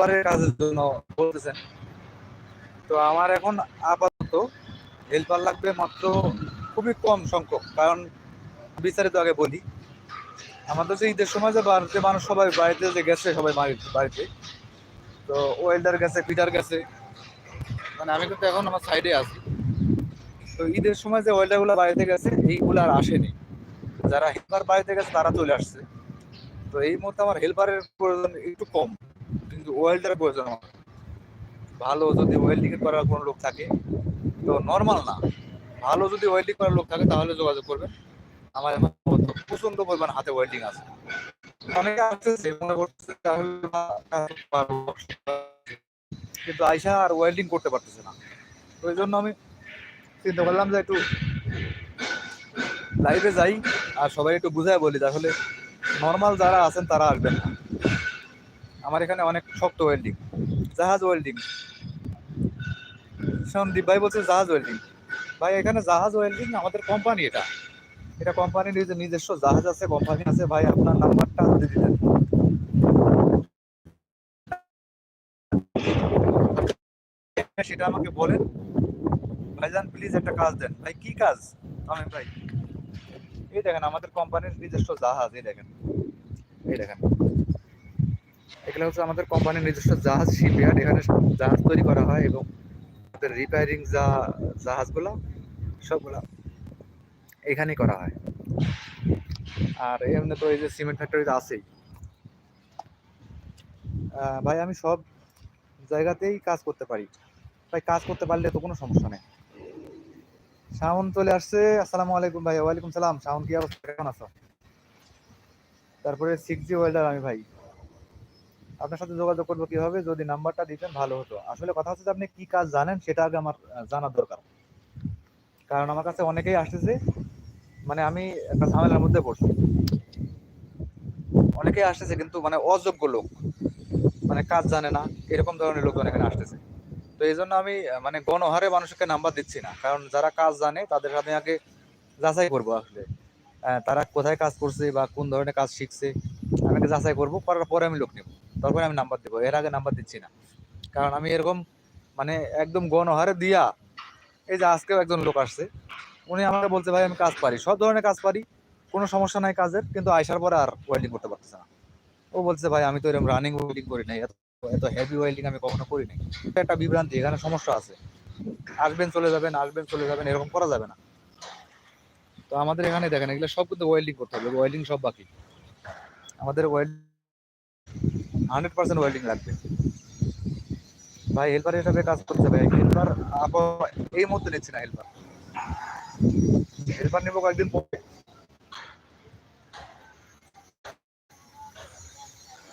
হেল্পারের কাজের জন্য বলতেছেন। তো আমার এখন আপাতত হেল্পার লাগবে মাত্র খুবই কম সংখ্যক, কারণ বিস্তারিত আগে বলি, আমাদের যে ঈদের সময় যে বাড়িতে মানুষ সবাই বাড়িতে যে গেছে, সবাই বাড়ি- বাড়িতে, তো ওয়েল্ডার গেছে পিটার গেছে মানে আমি কিন্তু এখন আমার সাইডে আছি। তো ঈদের সময় যে ওয়েল্ডারগুলো বাড়িতে গেছে, এইগুলো আর আসেনি। যারা হেল্পার বাড়িতে গেছে, তারা চলে আসছে। তো এই মুহূর্তে আমার হেল্পারের প্রয়োজন একটু কম। প্রয়োজন ভালো যদি ওয়েল্ডিং করার কোনো লোক থাকে, তো নর্মাল না। ভালো যদি ওয়েল্ডিং করার লোক থাকে, তাহলে যোগাযোগ আমার প্রচণ্ড পরিমাণ হাতে আছে। অনেকে আসতেছে মনে করতেছে তাহলে। কিন্তু আইসা আর ওয়েল্ডিং করতে পারতেছে না। এই জন্য আমি চিন্তা করলাম যে, একটু লাইভে যাই আর সবাই একটু বুঝায় বলি আসলে নর্মাল যারা আছেন, তারা আসবেন না। আমার এখানে অনেক শক্ত ওয়েল্ডিং জাহাজ ওয়েল্ডিং সন্দীপ ভাই বলছে জাহাজ ওয়েল্ডিং ভাই, এখানে জাহাজ ওয়েল্ডিং আমাদের কোম্পানি এটা। এটা কোম্পানির নিজে- নিজস্ব জাহাজ আছে কোম্পানি আছে। ভাই, আপনার নাম্বারটা দিয়ে দিতেন সেটা আমাকে বলেন। ভাইজান প্লিজ একটা কাজ দেন। ভাই, কি কাজ? আমি ভাই। এই দেখেন, আমাদের কোম্পানির নিজস্ব জাহাজ, এই দেখেন। এই দেখেন। এগুলো হচ্ছে আমাদের কোম্পানির নিজস্ব জাহাজ শিপইয়ার্ড এখানে জাহাজ তৈরি করা হয় এবং আমাদের রিপেয়ারিং যা জাহাজগুলো, সবগুলা এখানেই করা হয়। আর এমনি তো এই যে সিমেন্ট ফ্যাক্টরিতে আছেই। ভাই, আমি সব জায়গাতেই কাজ করতে পারি। ভাই, কাজ করতে পারলে তো কোনো সমস্যা নেই। শাওন চলে আসছে। আসসালামু আলাইকুম ভাই। ওয়ালাইকুম সালাম। শাওন, কি অবস্থা? কেমন আছো? তারপরে সিক্স জি ওয়েল্ডার আমি ভাই। আপনার সাথে যোগাযোগ করব কীভাবে? যদি নাম্বারটা দিতেন ভালো হতো। আসলে কথা হচ্ছে যে আপনি কি কাজ জানেন সেটা আগে আমার জানার দরকার। কারণ আমার কাছে অনেকেই আসতেছে মানে আমি একটা ঝামেলার মধ্যে পড়ছি। অনেকেই আসতেছে কিন্তু মানে অযোগ্য লোক মানে কাজ জানে না, এরকম ধরনের লোকজন এখানে আসতেছে। তো এই জন্য আমি মানে গণহারে মানুষকে নাম্বার দিচ্ছি না। কারণ যারা কাজ জানে, তাদের আমি আগে যাচাই করব আসলে। তারা কোথায় কাজ করছে বা কোন ধরনের কাজ শিখছে, আমি যাচাই করব, করার পরে আমি লোক নেব। তারপরে আমি নাম্বার দেবো। এর আগে নাম্বার দিচ্ছি না। কারণ আমি এরকম মানে একদম গণহারে দিয়া এই যে আজকেও একজন লোক আসছে, উনি আমাকে বলছে, ভাই, আমি কাজ পারি। সব ধরনের কাজ পারি, কোনো সমস্যা নাই কাজের, কিন্তু আসার পরে আর ওয়েল্ডিং করতে পারতেছে না। ও বলছে, ভাই, আমি তো এরকম রানিং ওয়েল্ডিং করি নাই, এত হেভি ওয়েল্ডিং আমি কখনো করি নাই। একটা বিভ্রান্তি, এখানে সমস্যা আছে। আসবেন, চলে যাবেন, আসবেন, চলে যাবেন, এরকম করা যাবে না। তো আমাদের এখানে দেখেন, এগুলো সব কিন্তু ওয়েল্ডিং করতে হবে ওয়েল্ডিং সব বাকি। আমাদের ওয়েল্ড হান্ড্রেড পার্সেন্ট ওয়েল্ডিং লাগবে। ভাই হেল্পার হিসাবে কাজ করছে ভাই। হেল্পার এই মুহূর্তে নিচ্ছি না হেল্পার হেল্পার নেব কয়েকদিন পরে।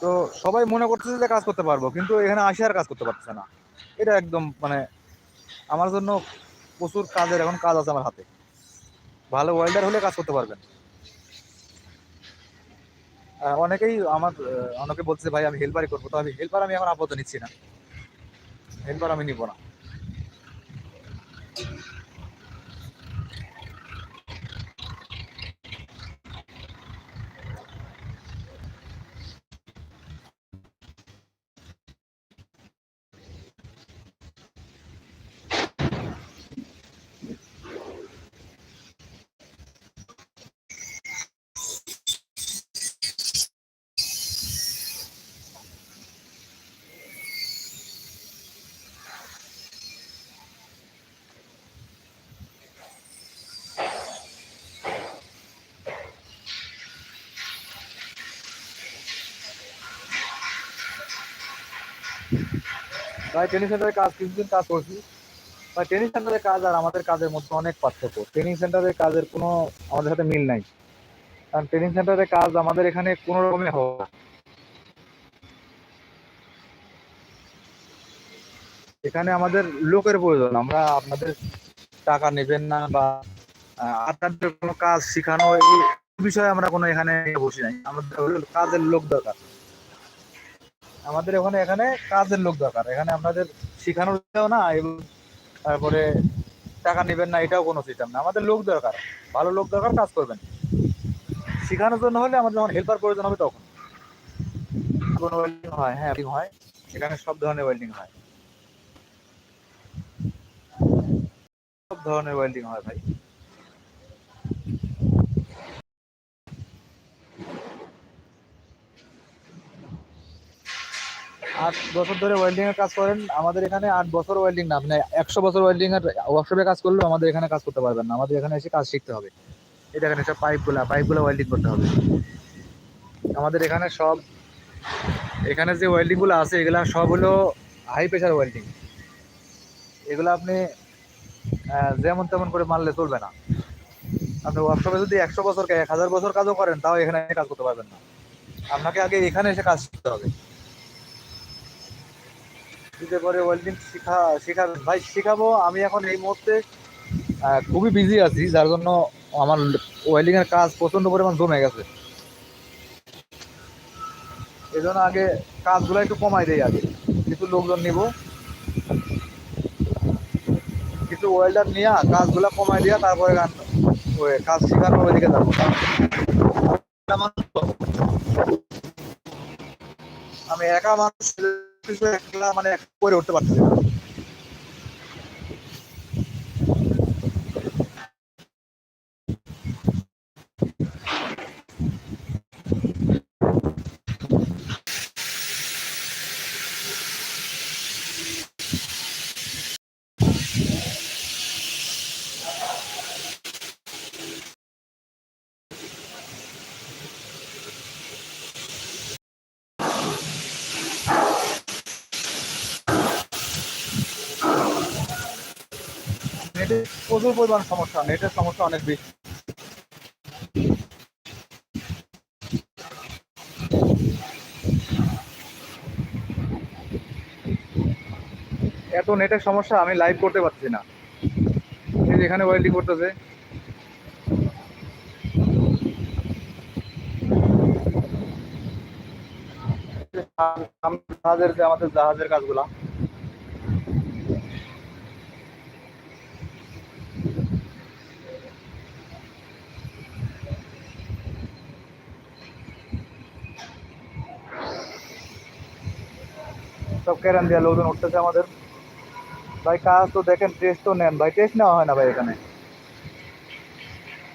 তো সবাই মনে করতেছে যে কাজ করতে পারব, কিন্তু এখানে আসে আর কাজ করতে পারতেছে না। এটা একদম মানে আমার জন্য প্রচুর কাজের এখন কাজ আছে আমার হাতে। ভালো ওয়েল্ডার হলে কাজ করতে পারবেন। অনেকেই আমার অনেকে বলছে ভাই, আমি হেল্পারই করব। তো আমি হেল্পার আমি এখন আপাতত নিচ্ছি না। হেল্পার আমি নিব না। ভাই ট্রেনিং সেন্টারে কাজ কিছুদিন কাজ করছি। ভাই ট্রেনিং সেন্টারের কাজ আর আমাদের কাজের মধ্যে অনেক পার্থক্য। ট্রেনিং সেন্টারের কাজের কোনো আমাদের সাথে মিল নাই। কারণ ট্রেনিং সেন্টারের কাজ আমাদের এখানে কোনো রকমই হবে এখানে আমাদের লোকের প্রয়োজন। আমরা আপনাদের টাকা নেবেন না বা আপনাদের কোনো কাজ শেখানো এই বিষয়ে আমরা কোনো এখানে বসি নাই। আমাদের কাজের লোক দরকার। আমাদের ওখানে এখানে কাজের লোক দরকার। এখানে আপনাদের শেখানোর না, এবং তারপরে টাকা নেবেন না, এটাও কোনো সিস্টেম না। আমাদের লোক দরকার। ভালো লোক দরকার, কাজ করবেন। শেখানোর জন্য হলে আমাদের যখন হেল্পার প্রয়োজন হবে তখন। কোনো ওয়েল্ডিং হয় হ্যাঁ হয়। এখানে সব ধরনের ওয়েল্ডিং হয়। সব ধরনের ওয়েল্ডিং হয় ভাই। আট বছর ধরে ওয়েল্ডিং এর কাজ করেন। আমাদের এখানে আট বছর ওয়েল্ডিং না আপনি একশো বছর ওয়েল্ডিং এর ওয়ার্কশপে কাজ করলেও আমাদের এখানে কাজ করতে পারবেন না। আমাদের এখানে এসে কাজ শিখতে হবে। এই দেখেন এসব পাইপগুলা পাইপগুলো ওয়েল্ডিং করতে হবে। আমাদের এখানে সব, এখানে যে ওয়েল্ডিংগুলো আছে, এগুলা সব হলো হাই প্রেশার ওয়েল্ডিং এগুলো আপনি যেমন তেমন করে মারলে চলবে না। আপনি ওয়ার্কশপে যদি একশো বছর এক হাজার বছর কাজও করেন, তাও এখানে কাজ করতে পারবেন না। আপনাকে আগে এখানে এসে কাজ শিখতে হবে। শিখে পরে ওয়েল্ডিং শিখা শেখাবেন ভাই, শেখাবো। আমি এখন এই মুহূর্তে খুবই বিজি আছি, যার জন্য আমার ওয়েল্ডিং এর কাজ প্রচণ্ড পরিমাণ জমে গেছে। এই জন্য আগে কাজগুলো একটু কমাই দেই আগে। কিছু লোকজন নিব। কিছু ওয়েল্ডার নিয়ে কাজগুলো কমাই দিয়া তারপরে গান- কাজ শেখানোর ওইদিকে যাব। আমি একা মানুষ কিছু একলা মানে করে উঠতে পারছি না। প্রচুর পরিমাণ সমস্যা, নেটের সমস্যা অনেক বেশি। এত নেটের সমস্যা আমি লাইভ করতে পারছি না। এখানে ওয়েল্ডিং করতেছে। জাহাজের যে আমাদের জাহাজের কাজগুলা সব কেরান দিয়া লোকজন উঠতেছে আমাদের। ভাই, কাজ তো দেখেন টেস্ট তো নেন। ভাই টেস্ট নেওয়া হয় না ভাই এখানে।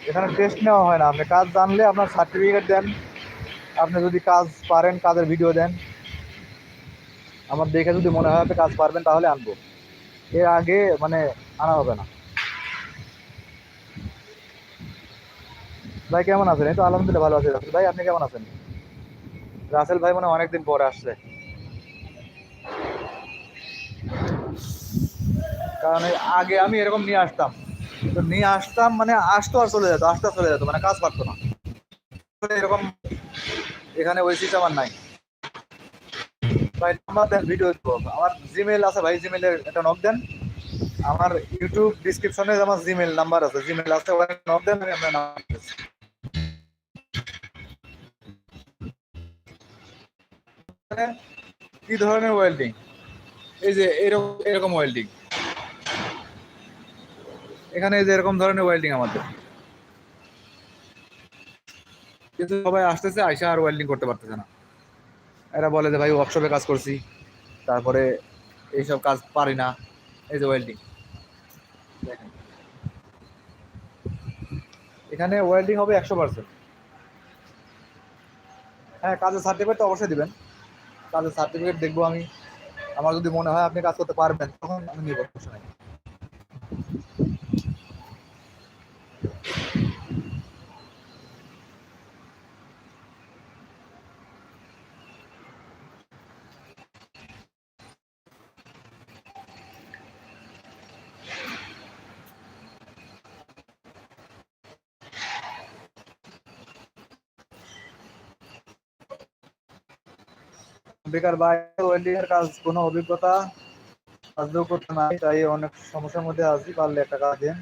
এখানে টেস্ট নেওয়া হয় না। আপনি কাজ জানলে আপনার সার্টিফিকেট দেন। আপনি যদি কাজ পারেন, কাজের ভিডিও দেন। আমার দেখে যদি মনে হয় আপনি কাজ পারবেন, তাহলে আনব। এর আগে মানে আনা হবে না। ভাই, কেমন আছেন? এই তো আলহামদুলিল্লাহ ভালো আছি। রাসেল ভাই, আপনি কেমন আছেন? রাসেল ভাই মনে অনেকদিন পরে আসছে। কারণ আগে আমি এরকম নিয়ে আসতাম। তো নিয়ে আসতাম মানে আসতো আর চলে যেত, আসতে আর চলে যেত মানে কাজ পারতো না। এরকম এখানে ওই সিস্টেম আর নাই। ভাই, নাম্বার দেন ভিডিও আমার জিমেল আছে ভাই জিমেলের একটা নক দেন। আমার ইউটিউব ডিসক্রিপশনে আমার জিমেল নাম্বার আছে জিমেল আছে, ওখানে নক দেন, আমি আপনার নাম্বার মানে কি ধরনের ওয়েল্ডিং এই যে এরকম এরকম ওয়েল্ডিং এখানে যে এরকম ধরনের ওয়েল্ডিং আমাদের। কিন্তু সবাই আসতেছে, আইসা আর ওয়েল্ডিং করতে পারতেছে না। এরা বলে যে, ভাই ওয়ার্কশপে কাজ করছি, তারপরে এইসব কাজ পারি না। এই যে ওয়েল্ডিং এখানে ওয়েল্ডিং হবে একশো পার্সেন্ট হ্যাঁ কাজের সার্টিফিকেট তো অবশ্যই দিবেন। কাজের সার্টিফিকেট দেখব আমি। আমার যদি মনে হয় আপনি কাজ করতে পারবেন, তখন আমি নাই। বেকার বাইরে ওয়েল্ডিং এর কাজ কোনো অভিজ্ঞতা কাজও করতে নাই, তাই অনেক সমস্যার মধ্যে আছি, পারলে একটা কাজ দেন।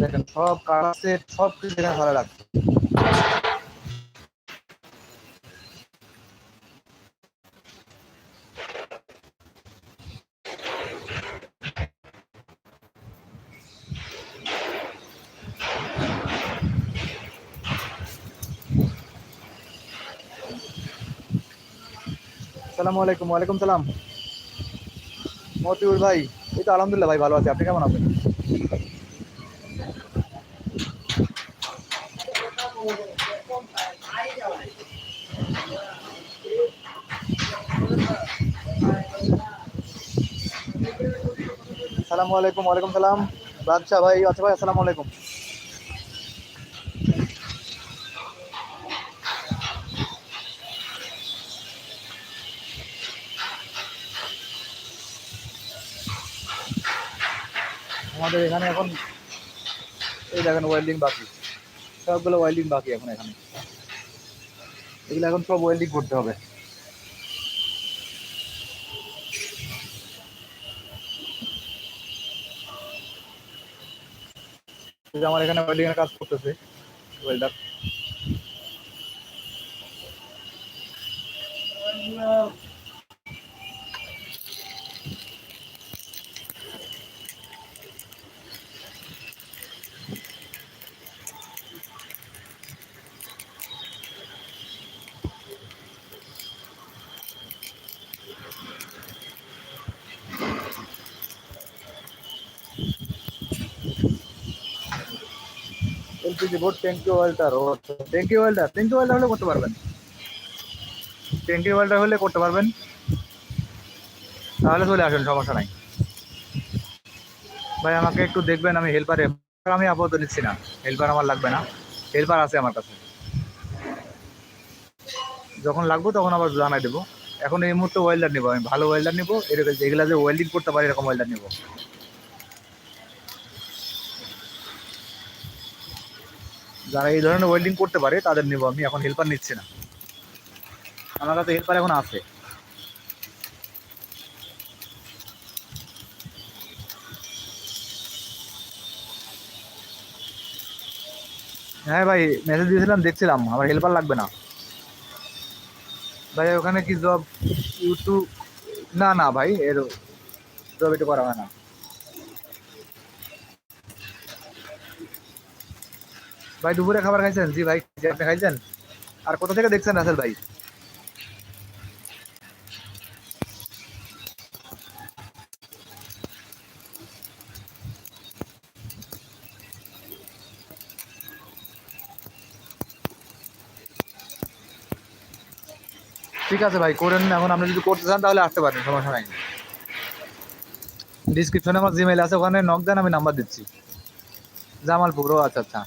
দেখেন, সব কাজ সব কিছু এখানে ভালো লাগছে। আসসালামু আলাইকুম, ওয়ালাইকুম সালাম। মতিউর ভাই, এই তো আলহামদুলিল্লাহ ভাই ভালো আছি। আপনি কেমন আছেন? আসসালামু আলাইকুম, ওয়ালাইকুম সালাম। বাদশাহ ভাই আচ্ছা ভাই, আসসালামু আলাইকুম। আমাদের এখানে এখন এই দেখেন ওয়েল্ডিং বাকি। সবগুলো ওয়েল্ডিং বাকি এখন এখানে। এগুলো এখন সব ওয়েল্ডিং করতে হবে। আমার এখানে ওয়েল্ডিং এর কাজ করতেছে ওয়েল্ডার ওয়েল্ডার ও ওয়েল্ডার ট্যাঙ্কি ওয়েল্ডার হলে করতে পারবেন। ওয়েল্ডার হলে করতে পারবেন। তাহলে চলে সমস্যা নাই। ভাই, আমাকে একটু দেখবেন, আমি হেল্পারে আমি আপাতত নিচ্ছি না। হেল্পার আমার লাগবে না। হেল্পার আছে আমার কাছে। যখন লাগবো তখন আবার জানাই দেবো। এখন এই মুহূর্তে ওয়েল্ডার নিবো, আমি ভালো ওয়েল্ডার নিবো যেগুলা যে ওয়েল্ডিং করতে পারি এরকম ওয়েল্ডার নিবো। যারা এই ধরনের ওয়েল্ডিং করতে পারে, তাদের নেব আমি। এখন হেল্পার নিচ্ছি না। আমার কাছে হেল্পার এখন আছে। হ্যাঁ ভাই মেসেজ দিয়েছিলাম, দেখছিলাম। আমার হেল্পার লাগবে না। ভাই, ওখানে কি জব ইউটিউব না না ভাই, এর জব এটা করা হয় না। ভাই, দুপুরে খাবার খাইছেন? জি ভাই আপনি খাইছেন? আর কোথা থেকে দেখছেন রাসেল ভাই? ঠিক আছে ভাই, করেন এখন আপনি যদি করতে চান তাহলে আসতে পারেন, সমস্যা নাই। ডিসক্রিপশনে আমার জিমেল আছে, ওখানে নক দেন আমি নাম্বার দিচ্ছি। জামালপুর, ও আচ্ছা আচ্ছা।